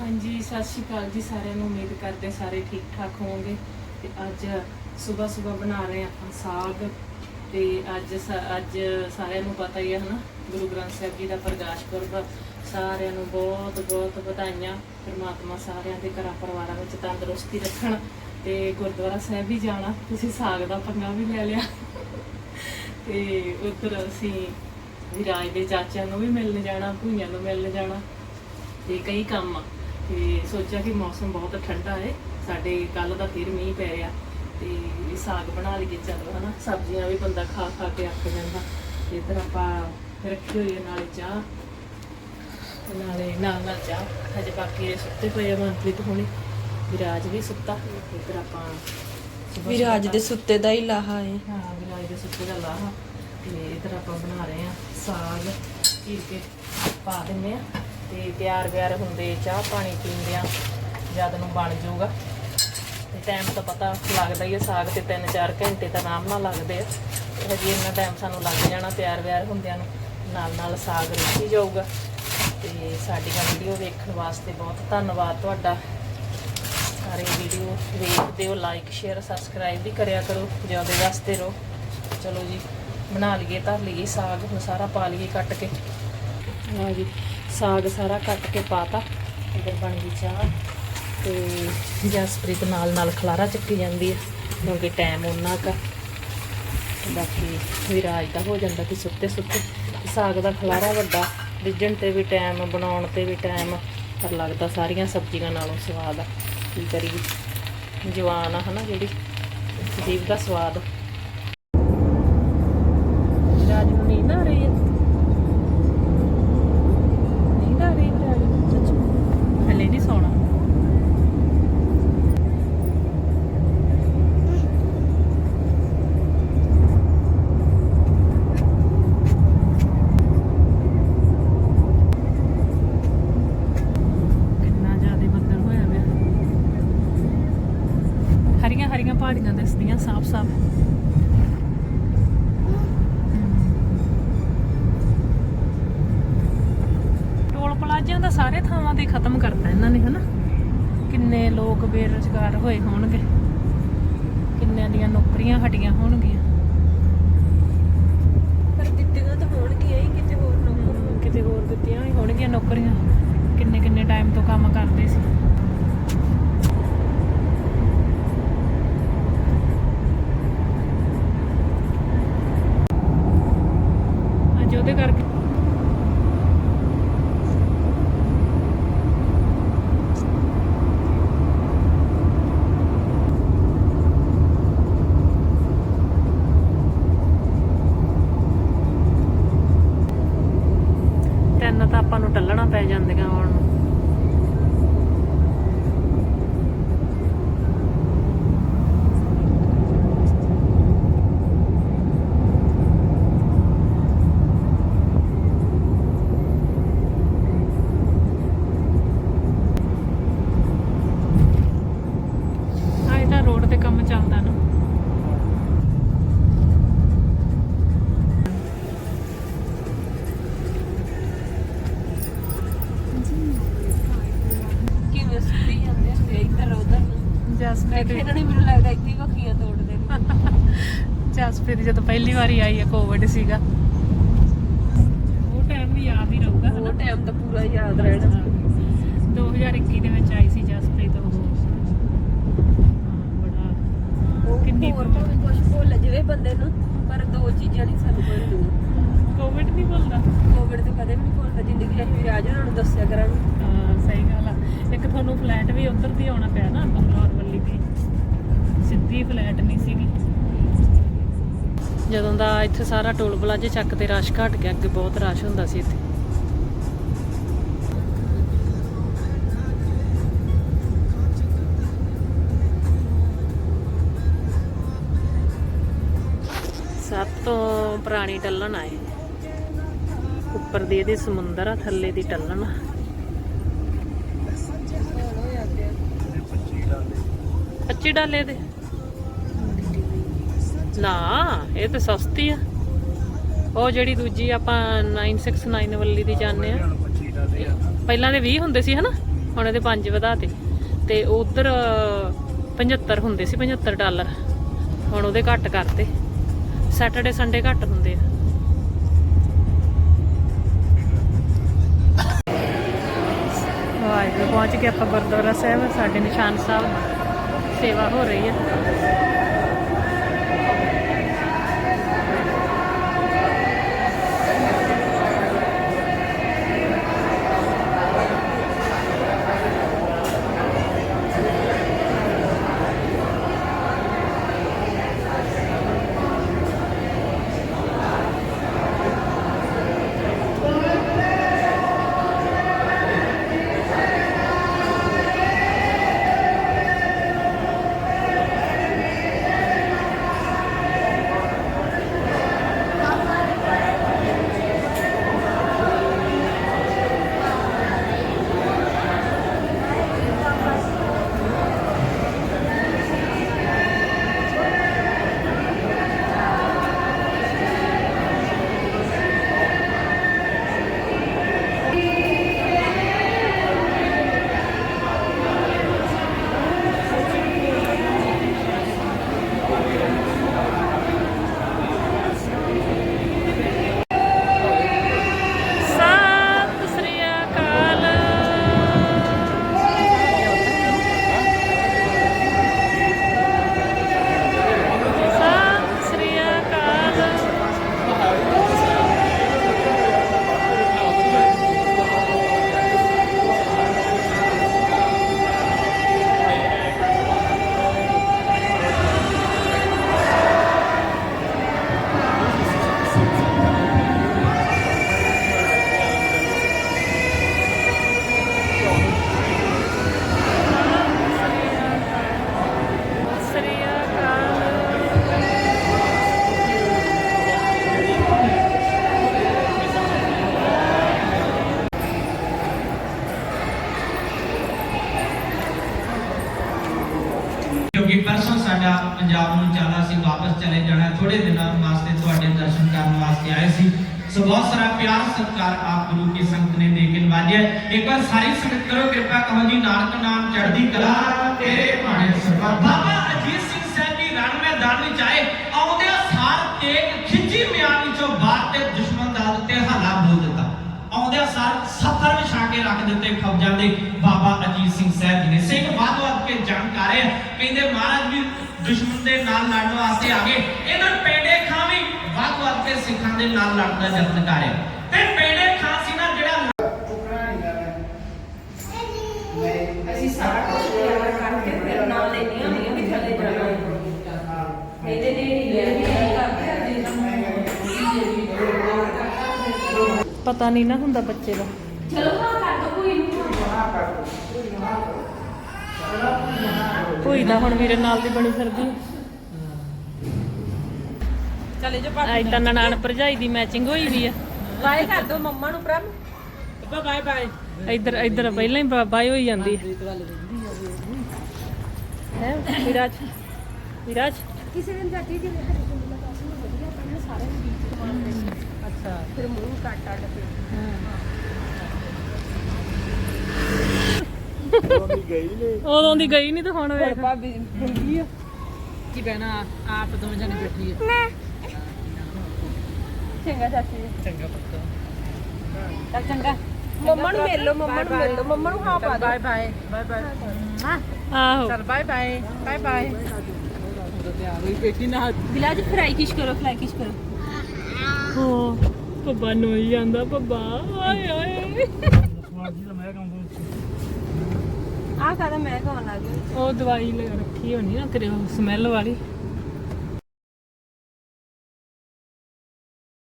ਹਾਂਜੀ, ਸਤਿ ਸ਼੍ਰੀ ਅਕਾਲ ਜੀ ਸਾਰਿਆਂ ਨੂੰ। ਉਮੀਦ ਕਰਦੇ ਸਾਰੇ ਠੀਕ ਠਾਕ ਹੋਵੋਗੇ। ਤੇ ਅੱਜ ਸਵੇਰ ਸਵੇਰ ਬਣਾ ਰਹੇ ਹਾਂ ਆਪਾਂ ਸਾਗ। ਤੇ ਅੱਜ ਸ- ਅੱਜ ਸਾਰਿਆਂ ਨੂੰ ਪਤਾ ਹੀ ਹੈ, ਹਨਾ? ਗੁਰੂ ਗ੍ਰੰਥ ਸਾਹਿਬ ਜੀ ਦਾ ਪ੍ਰਕਾਸ਼ ਪੁਰਬ ਸਾਰਿਆਂ ਨੂੰ ਬਹੁਤ ਬਹੁਤ ਵਧਾਈਆਂ। ਪ੍ਰਮਾਤਮਾ ਸਾਰਿਆਂ ਦੇ ਘਰਾਂ ਪਰਿਵਾਰਾਂ ਵਿੱਚ ਤੰਦਰੁਸਤੀ ਰੱਖਣ। ਤੇ ਗੁਰਦੁਆਰਾ ਸਾਹਿਬ ਵੀ ਜਾਣਾ। ਤੁਸੀਂ ਸਾਗ ਦਾ ਪੰਗਾ ਵੀ ਲੈ ਲਿਆ। ਤੇ ਉੱਧਰ ਅਸੀਂ ਵਿਰਾਜ ਦੇ ਚਾਚਿਆਂ ਨੂੰ ਵੀ ਮਿਲਣ ਜਾਣਾ, ਭੂਈਆਂ ਨੂੰ ਮਿਲਣ ਜਾਣਾ। ਤੇ ਕਈ ਕੰਮ ਆ। ਤੇ ਸੋਚਿਆ ਕਿ ਮੌਸਮ ਬਹੁਤ ਠੰਡਾ ਹੈ ਸਾਡੇ ਕੱਲ ਦਾ ਫਿਰ ਮੀਂਹ ਪੈ ਰਿਹਾ ਤੇ ਇਹ ਸਾਗ ਬਣਾ ਲਈਏ ਚਲੋ ਹਨਾ? ਸਬਜ਼ੀਆਂ ਵੀ ਬੰਦਾ ਖਾ ਖਾ ਕੇ ਅੱਕ ਜਾਂਦਾ। ਤੇ ਇੱਧਰ ਆਪਾਂ ਰੱਖੀ ਹੋਈ ਹੈ ਨਾਲੇ ਚਾਹ ਤੇ ਨਾਲੇ ਨਾਲ ਨਾਲ ਚਾਹ। ਹਜੇ ਬਾਕੀ ਇਹ ਸੁੱਤੇ ਪਏ ਆ ਮਨਪ੍ਰੀਤ ਹੁਣੇ। ਵਿਰਾਜ ਵੀ ਸੁੱਤਾ। ਇੱਧਰ ਆਪਾਂ ਵਿਰਾਜ ਦੇ ਸੁੱਤੇ ਦਾ ਹੀ ਲਾਹਾ ਹੈ ਹਾਂ ਵਿਰਾਜ ਦੇ ਸੁੱਤੇ ਦਾ ਲਾਹਾ। ਤੇ ਇਧਰ ਆਪਾਂ ਬਣਾ ਰਹੇ ਆ ਸਾਗ। ਚੀਰ ਕੇ ਪਾ ਦਿੰਨੇ ਆ ਤੇ ਤਿਆਰ ਬਿਆਰ ਹੁੰਦੇ, ਚਾਹ ਪਾਣੀ ਪੀਂਦੇ ਆ ਜਦ ਨੂੰ ਬਣ ਜਾਊਗਾ। ਤੇ ਟਾਈਮ ਤਾਂ ਪਤਾ ਲੱਗਦਾ ਹੀ ਆ, ਸਾਗ ਤੇ 3-4 ਘੰਟੇ ਤਾਂ ਆਰਾਮ ਨਾਲ ਲੱਗਦੇ ਆ। ਤੇ ਹਜੇ ਇੰਨਾ ਟਾਈਮ ਸਾਨੂੰ ਲੱਗ ਜਾਣਾ ਤਿਆਰ ਵਿਆਰ ਹੁੰਦਿਆਂ ਨੂੰ। ਨਾਲ ਨਾਲ ਸਾਗ ਰਿੱਝੀ ਜਾਊਗਾ। ਤੇ ਸਾਡੀਆਂ ਵੀਡੀਓ ਵੇਖਣ ਵਾਸਤੇ ਬਹੁਤ ਧੰਨਵਾਦ ਤੁਹਾਡਾ। ਸਾਰੇ ਵੀਡੀਓ ਵੇਖਦੇ ਹੋ ਲਾਈਕ ਸ਼ੇਅਰ ਸਬਸਕ੍ਰਾਈਬ ਵੀ ਕਰਿਆ ਕਰੋ ਜਿਉਂਦੇ ਵਾਸਤੇ ਰਹੋ। ਚਲੋ ਜੀ, ਬਣਾ ਲਈਏ, ਧਰ ਲਈਏ ਸਾਗ, ਹੁਣ ਸਾਰਾ ਪਾ ਲਈਏ ਕੱਟ ਕੇ। ਹਾਂ ਜੀ। ਸਾਗ ਸਾਰਾ ਕੱਟ ਕੇ ਪਾਤਾ। ਇਧਰ ਬਣ ਗਈ ਚਾਹ ਤੇ ਜਸਪ੍ਰੀਤ ਨਾਲ ਨਾਲ ਖਲਾਰਾ ਚੱਕੀ ਜਾਂਦੀ ਹੈ ਕਿਉਂਕਿ ਟਾਈਮ ਉਹਨਾਂ ਕਾ ਬਾਕੀ ਵਿਰਾਜ ਦਾ ਹੋ ਜਾਂਦਾ ਕਿ ਸੁੱਤੇ ਸੁੱਤੇ। ਸਾਗ ਦਾ ਖਲਾਰਾ ਵੱਡਾ ਰਿੱਝਣ ਤੇ ਵੀ ਟਾਈਮ ਬਣਾਉਣ ਤੇ ਵੀ ਟਾਈਮ ਪਰ ਲੱਗਦਾ ਸਾਰੀਆਂ ਸਬਜ਼ੀਆਂ ਨਾਲੋਂ ਸਵਾਦ ਆ। ਕੀ ਕਰੀਏ? ਜਵਾਨ ਆ ਹਨਾ ਜਿਹੜੀ ਜੀਵ ਦਾ ਸਵਾਦ। ਰਾਜ ਨੂੰ ਨੀਂਦ ਆ। ਰਹੀ ਹੈ ਦਿਸਦੀਆਂ ਸਾਫ਼ ਸਾਫ਼ ਟੋਲ ਪਲਾਜ਼ਿਆਂ ਦਾ ਸਾਰੇ ਥਾਵਾਂ ਤੇ ਖਤਮ ਕਰਤਾ ਇਹਨਾਂ ਨੇ ਹਨਾ? ਕਿੰਨੇ ਲੋਕ ਬੇਰੁਜ਼ਗਾਰ ਹੋਏ ਹੋਣਗੇ। ਕਿੰਨਿਆਂ ਦੀਆਂ ਨੌਕਰੀਆਂ ਹਟੀਆਂ ਹੋਣਗੀਆਂ। ਪਰ ਦਿੱਤੀਆਂ ਤਾਂ ਹੋਣਗੀਆਂ ਹੀ ਕਿਤੇ ਹੋਰ ਕਿਤੇ ਹੋਰ ਦਿੱਤੀਆਂ ਹੀ ਹੋਣਗੀਆਂ ਨੌਕਰੀਆਂ। ਕਿੰਨੇ ਕਿੰਨੇ ਟਾਈਮ ਤੋਂ ਕੰਮ ਕਰਦੇ ਸੀ। ਮੈਂ ਜਸਪ੍ਰੀਤ ਇਹਨਾਂ ਨੇ ਮੈਨੂੰ ਲੱਗਦਾ ਇੱਥੇ ਹੀ ਵੱਖੀਆਂ ਤੋੜਦੇ ਨੇ। ਜਸਪ੍ਰੀਤ ਜਦੋਂ ਪਹਿਲੀ ਵਾਰੀ ਆਈ ਹੈ ਕੋਵਿਡ ਸੀਗਾ। ਉਹ ਟਾਈਮ ਵੀ ਯਾਦ ਹੀ ਰਹੂਗਾ ਉਹ ਟਾਈਮ ਤਾਂ ਪੂਰਾ ਯਾਦ ਰਹਿਣਾ। 2021 ਦੇ ਵਿੱਚ ਆਈ ਸੀ ਜਸਪ੍ਰੀਤ ਉਹ। ਬੜਾ ਕਿੰਨੀ ਹੋਰ ਭਾਵੇਂ ਕੁਝ ਭੁੱਲ ਜਾਵੇ ਬੰਦੇ ਨੂੰ ਪਰ ਦੋ ਚੀਜ਼ਾਂ ਨਹੀਂ ਸਾਨੂੰ ਭੁੱਲਦੀਆਂ। ਕੋਵਿਡ ਨਹੀਂ ਭੁੱਲਦਾ? ਕੋਵਿਡ ਤੋਂ ਕਦੇ ਵੀ ਨਹੀਂ ਭੁੱਲਦਾ ਜ਼ਿੰਦਗੀ ਅਸੀਂ ਉਹਨਾਂ ਨੂੰ ਦੱਸਿਆ ਕਰਾਂਗੇ। ਸਹੀ ਗੱਲ ਆ। ਇੱਕ ਤੁਹਾਨੂੰ ਫਲੈਟ ਵੀ ਉੱਧਰ ਦੀ ਆਉਣਾ ਪਿਆ ਨਾ, ਬੰਗਲੌਰ ਵੱਲੀ ਦੀ ਸਿੱਧੀ ਫਲੈਟ ਨਹੀਂ ਸੀਗੀ। ਜਦੋਂ ਦਾ ਇੱਥੇ ਸਾਰਾ ਟੋਲ ਪਲਾਜ਼ੇ ਚੱਕ ਤੇ ਰਸ਼ ਘਟ ਗਿਆ, ਅੱਗੇ ਬਹੁਤ ਰਸ਼ ਹੁੰਦਾ ਸੀ ਇੱਥੇ। ਸਭ ਤੋਂ ਪੁਰਾਣੀ ਟੱਲਣ ਆਏ। ਉੱਪਰ ਦੀ ਇਹਦੇ ਸਮੁੰਦਰ ਆ, ਥੱਲੇ ਦੀ ਟੱਲਣ। ਆ 25 ਡਾਲੇ ਦੇ। ਨਾ, ਇਹ ਤਾਂ ਸਸਤੀ ਆ। ਉਹ ਜਿਹੜੀ ਦੂਜੀ ਆਪਾਂ 969 ਵੱਲੀ ਦੀ ਜਾਂਦੇ ਆ। ਪਹਿਲਾਂ ਦੇ 20 ਹੁੰਦੇ ਸੀ, ਹਨਾ? ਹੁਣ ਇਹਦੇ 5 ਵਧਾਤੇ ਤੇ। ਉਧਰ 75 ਹੁੰਦੇ ਸੀ 75 ਡਾਲਰ। ਹੁਣ ਉਹਦੇ ਘੱਟ ਕਰਤੇ। ਸੈਟਰਡੇ, ਸੰਡੇ ਘੱਟ ਹੁੰਦੇ ਆ। ਵਾਹਿਗੁਰੂ, ਪਹੁੰਚ ਕੇ ਆਪਾਂ ਗੁਰਦੁਆਰਾ ਸਾਹਿਬ, ਸਾਡੇ ਨਿਸ਼ਾਨ ਸਾਹਿਬ। ਸੇਵਾ ਹੋ ਰਹੀ ਹੈ। ਨੂੰ ਚੱਲਦਾ ਸੀ ਵਾਪਸ ਚਲੇ ਜਾਣਾ ਥੋੜੇ ਦਿਨਾਂ ਵਾਸਤੇ ਤੁਹਾਡੇ ਦਰਸ਼ਨ ਕਰਨ ਵਾਸਤੇ ਆਏ ਸੀ ਸੋ ਬਹੁਤ ਸਾਰਾ ਪਿਆਰ ਸਤਿਕਾਰ ਆਪ ਗੁਰੂ ਕੀ ਸੰਗਤ ਨੇ ਦੇ ਕੇ ਨਵਾਜਿਆ ਹੈ। ਇੱਕ ਵਾਰ ਸਾਰੀ ਸੰਗਤ ਕਰੋ ਕਿਰਪਾ ਕਹੋ ਜੀ ਨਾਨਕ ਨਾਮ ਚੜ੍ਹਦੀ ਕਲਾ ਤੇਰੇ ਭਾਣੇ ਸਰਬੱਤ ਬਾਬਾ ਅਜੀਤ ਸਿੰਘ ਸਾਹਿਬ ਜੀ ਰਣ ਮੈਦਾਨ ਵਿੱਚ ਆਏ ਆਉਂਦਿਆਂ ਸਾਰ ਤੇਗ ਖਿੱਚੀ ਮਿਆਨ ਵਿੱਚੋਂ ਬਾਹਰ ਤੇ ਦੁਸ਼ਮਣ ਦਾ ਉੱਤੇ ਹੱਲਾ ਬੋਲ ਦਿੱਤਾ ਆਉਂਦਿਆਂ ਸਾਰ ਸੱਥਰ ਵਿਛਾ ਕੇ ਰੱਖ ਦਿੱਤੇ ਫੌਜਾਂ ਦੇ ਬਾਬਾ ਅਜੀਤ ਸਿੰਘ ਸਾਹਿਬ ਜੀ ਨੇ ਸਿੰਘ ਵੱਧ ਵੱਧ ਕੇ ਜੰਗ ਕਰ ਰਹੇ ਆ ਕਹਿੰਦੇ ਮਹਾਰਾਜ ਵੀ ਦੁਸ਼ਮਣ ਦੇ ਨਾਲ ਲੜਨ ਵਾਸਤੇ ਆ ਗਏ। ਇਧਰ ਪੇੜੇ ਖਾਂ ਵੀ ਵੱਧ ਵੱਧ ਕੇ ਸਿੱਖਾਂ ਦੇ ਨਾਲ ਲੜਨ ਦਾ ਯਤਨ ਕਰ ਰਿਹਾ। ਤੇ ਪੇੜੇ ਖਾਂ ਸੀ ਨਾ ਜਿਹੜਾ ਅਸੀਂ ਸਾਰਾ ਕੁਝ ਤਿਆਰ ਕਰਕੇ ਫਿਰ ਨਾਲ ਲੈਣੀ ਆ ਵੀ ਥੱਲੇ ਜਾਣਾ। ਇਹਦੇ ਨੇ ਨਹੀਂ ਲੈ ਵੀ ਆਈ ਕਰਦੇ ਪਤਾ ਨਹੀਂ ਨਾ ਹੁੰਦਾ ਬੱਚੇ ਦਾ। ਚਲੋ ਹਾਂ ਕਰ ਦੋ ਕੋਈ ਨੂੰ ਭੂਈ ਦਾ ਹੁਣ ਵੀਰੇ ਨਾਲ ਦੀ ਬਣੀ ਫਿਰਦੀ ਚਲੇ ਜਾ ਐ ਤਾਂ ਨਨਾਣ ਭਰਜਾਈ ਦੀ ਮੈਚਿੰਗ ਹੋਈ ਵੀ ਆ। ਬਾਏ ਕਰ ਦੋ ਮੰਮਾ ਨੂੰ ਪ੍ਰਮ ਬਾਏ ਬਾਏ। ਇੱਧਰ ਇੱਧਰ ਪਹਿਲਾਂ ਹੀ ਬਾਈ ਹੋਈ ਜਾਂਦੀ ਹੈ ਵਿਰਾਜ? ਵਿਰਾਜ? ਕਿਸੇ ਦਿਨ ਜਾਂਦੀ ਜਿਵੇਂ ਹਰੀ ਗੁੰਦਲਾ ਪਾਸ ਨੂੰ ਵਧੀਆ ਪਹਿਲਾਂ ਸਾਰਿਆਂ ਨੂੰ ਬੀਚ ਮਾਰਦੇ ਅੱਛਾ। ਫਿਰ ਮੂੰਹ ਕੱਟ ਅੱਡ ਕੇ। ਉਦੋਂ ਦੀ ਗਈ ਨਹੀਂ ਤਾਂ ਹੁਣ ਵੇਖ। ਭਾਬੀ ਹੁੰਦੀ ਆ। ਕੀ ਬਹਿਣਾ ਆਪ ਦੋਵੇਂ ਜਣੇ ਬੈਠੀ ਹੈ ਚੰਗਾ ਚਾਚੀ ਚੰਗਾ ਪੱਕਾ ਚੱਲ ਚੰਗਾ। ਮੰਮਾ ਨੂੰ ਮਿਲ ਲਓ ਮੰਮਾ ਨੂੰ ਮਿਲ ਲਓ ਮੰਮਾ ਨੂੰ ਹਾਂ ਪਾ ਦਿਓ। ਬਾਏ ਬਾਏ ਬਾਏ ਬਾਏ ਆਹੋ। ਚਲ ਬਾਏ ਬਾਏ ਬਾਏ ਬਾਏ ਉਦੋਂ ਤਿਆਰ ਹੋਈ ਬੇਟੀ ਨਾਲ ਵਿਲਾਜ ਫਰਾਈ ਕਿਸ਼ ਕਰੋ ਫਰਾਈ ਕਿਸ਼ ਕਰੋ। ਹਾਂ ਪੱਬਾ ਨੋਈ ਜਾਂਦਾ ਪੱਬਾ ਆਏ ਆਏ। ਆਹ ਕਾਹਦਾ ਮੈਂ ਕਹਾਂ ਲੱਗ ਉਹ ਦਵਾਈ ਲੈ ਰੱਖੀ ਹੋਣੀ ਨਾ ਤੇਰੇ ਸਮੈਲ ਵਾਲੀ।